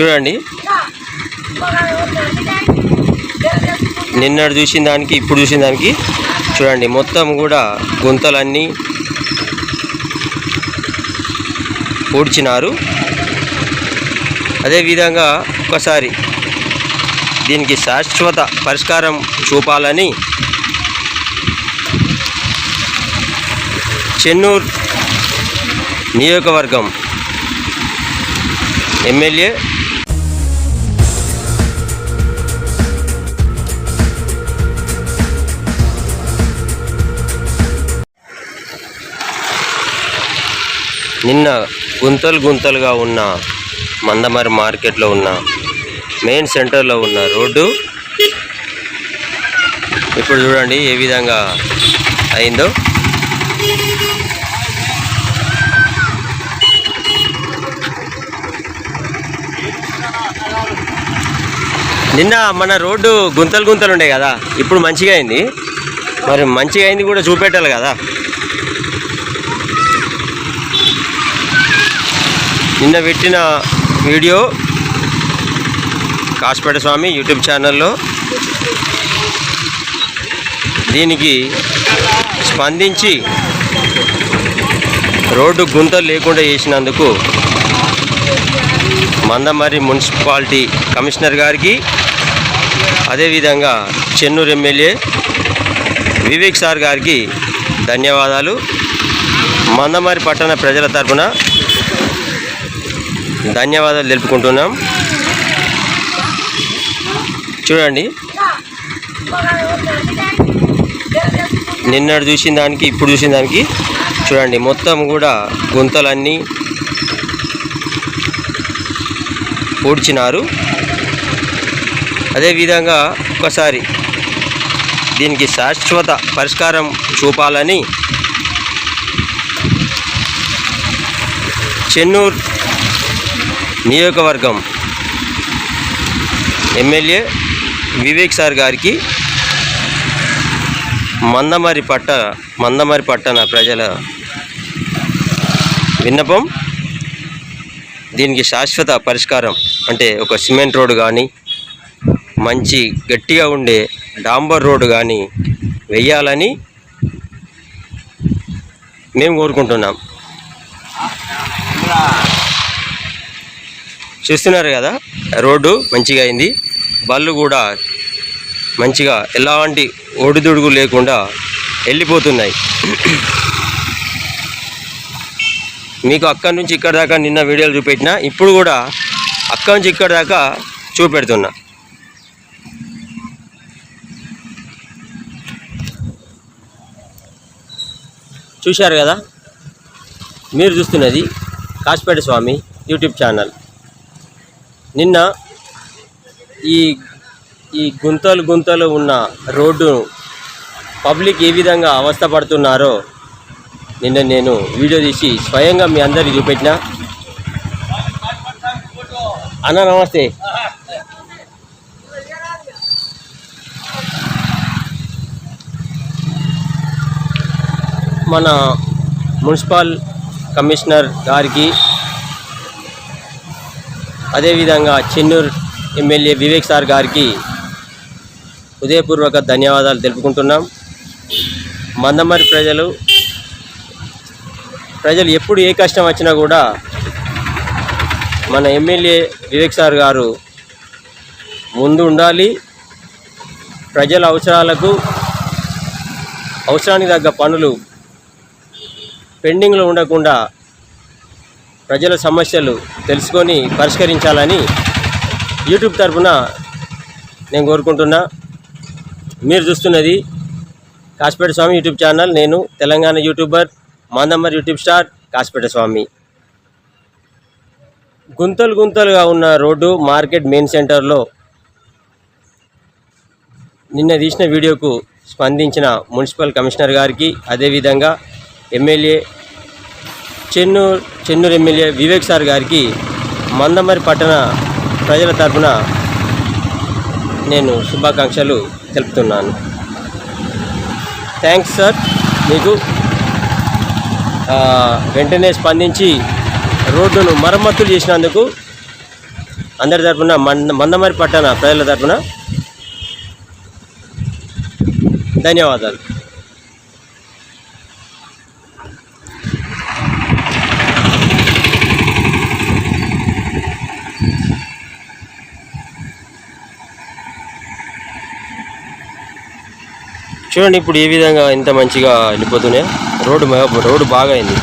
చూడండి. నిన్నటి చూసిన దానికి ఇప్పుడు చూసిన దానికి చూడండి మొత్తం కూడా గుంతలన్నీ పూడ్చినారు అదేవిధంగా ఒకసారి దీనికి శాశ్వత పరిష్కారం చూపాలని చెన్నూరు నియోజకవర్గం ఎమ్మెల్యే నిన్న గుంతలు గుంతలుగా ఉన్న మందమరి మార్కెట్లో ఉన్న మెయిన్ సెంటర్లో ఉన్న రోడ్డు ఇప్పుడు చూడండి ఏ విధంగా అయిందో. నిన్న మన రోడ్డు గుంతలు గుంతలు ఉండే కదా ఇప్పుడు మంచిగా అయింది. మరి మంచిగా అయింది కూడా చూపెట్టాలి కదా. నిన్న పెట్టిన వీడియో కాసిపేట స్వామి యూట్యూబ్ ఛానల్లో దీనికి స్పందించి రోడ్డు గుంతలు లేకుండా చేసినందుకు మందమరి మున్సిపాలిటీ కమిషనర్ గారికి అదేవిధంగా చెన్నూరు ఎమ్మెల్యే వివేక్ సార్ గారికి ధన్యవాదాలు. మందమరి పట్టణ ప్రజల తరఫున ధన్యవాదాలు తెలుపుకుంటున్నాం. చూడండి. నిన్నటి చూసిన దానికి ఇప్పుడు చూసిన దానికి చూడండి మొత్తం కూడా గుంతలన్నీ పూడ్చినారు. అదేవిధంగా ఒకసారి దీనికి శాశ్వత పరిష్కారం చూపాలని చెన్నూరు నియోజకవర్గం ఎమ్మెల్యే వివేక్ సార్ గారికి మందమరి పట్ట మందమరి పట్టణ ప్రజల విన్నపం. దీనికి శాశ్వత పరిష్కారం అంటే ఒక సిమెంట్ రోడ్డు కానీ మంచి గట్టిగా ఉండే డాంబర్ రోడ్డు కానీ వెయ్యాలని మేము కోరుకుంటున్నాం. చూస్తున్నారు కదా రోడ్డు మంచిగా అయింది. బళ్ళు కూడా మంచిగా ఎలాంటి ఒడిదుడుగు లేకుండా వెళ్ళిపోతున్నాయి. మీకు అక్కడి నుంచి ఇక్కడ దాకా నిన్న వీడియోలు చూపెట్టిన ఇప్పుడు కూడా అక్కడి నుంచి ఇక్కడ దాకా చూపెడుతున్నా. చూశారు కదా? మీరు చూస్తున్నది కాసిపేట స్వామి యూట్యూబ్ ఛానల్. నిన్న ఈ ఈ గుంతలు గుంతలు ఉన్న రోడ్డు పబ్లిక్ ఏ విధంగా అవస్థపడుతున్నారో నిన్న నేను వీడియో తీసి స్వయంగా మీ అందరికి చూపెట్టిన. అన్న నమస్తే. మన మున్సిపల్ కమిషనర్ గారికి అదేవిధంగా చెన్నూరు ఎమ్మెల్యే వివేక్ సార్ గారికి హృదయపూర్వక ధన్యవాదాలు తెలుపుకుంటున్నాం. మందమరి ప్రజలు ప్రజలు ఎప్పుడు ఏ కష్టం వచ్చినా కూడా మన ఎమ్మెల్యే వివేక్ సార్ గారు ముందు ఉండాలి. ప్రజల అవసరాలకు అవసరానికి తగ్గ పనులు పెండింగ్లో ఉండకుండా ప్రజల సమస్యలు తెలుసుకొని పరిష్కరించాలని యూట్యూబ్ తరఫున నేను కోరుకుంటున్నా. మీరు చూస్తున్నది కాసిపేట స్వామి యూట్యూబ్ ఛానల్. నేను Telangana YouTuber Mandamarri YouTube star Kasipet Swamy. గుంతలు గుంతలుగా ఉన్న రోడ్డు మార్కెట్ మెయిన్ సెంటర్లో నిన్న తీసిన వీడియోకు స్పందించిన మున్సిపల్ కమిషనర్ గారికి అదేవిధంగా MLA Chennur Chennur MLA Vivek sir గారికి మందమరి పట్టణ ప్రజల తరఫున నేను శుభాకాంక్షలు తెలుపుతున్నాను. థ్యాంక్స్ సార్ మీకు. వెంటనే స్పందించి రోడ్డును మరమ్మతులు చేసినందుకు అందరి తరఫున మంద మందమరి పట్టణ ప్రజల తరఫున ధన్యవాదాలు. చూడండి ఇప్పుడు ఏ విధంగా ఇంత మంచిగా వెళ్ళిపోతున్నాయి. రోడ్డు రోడ్డు బాగా అయింది.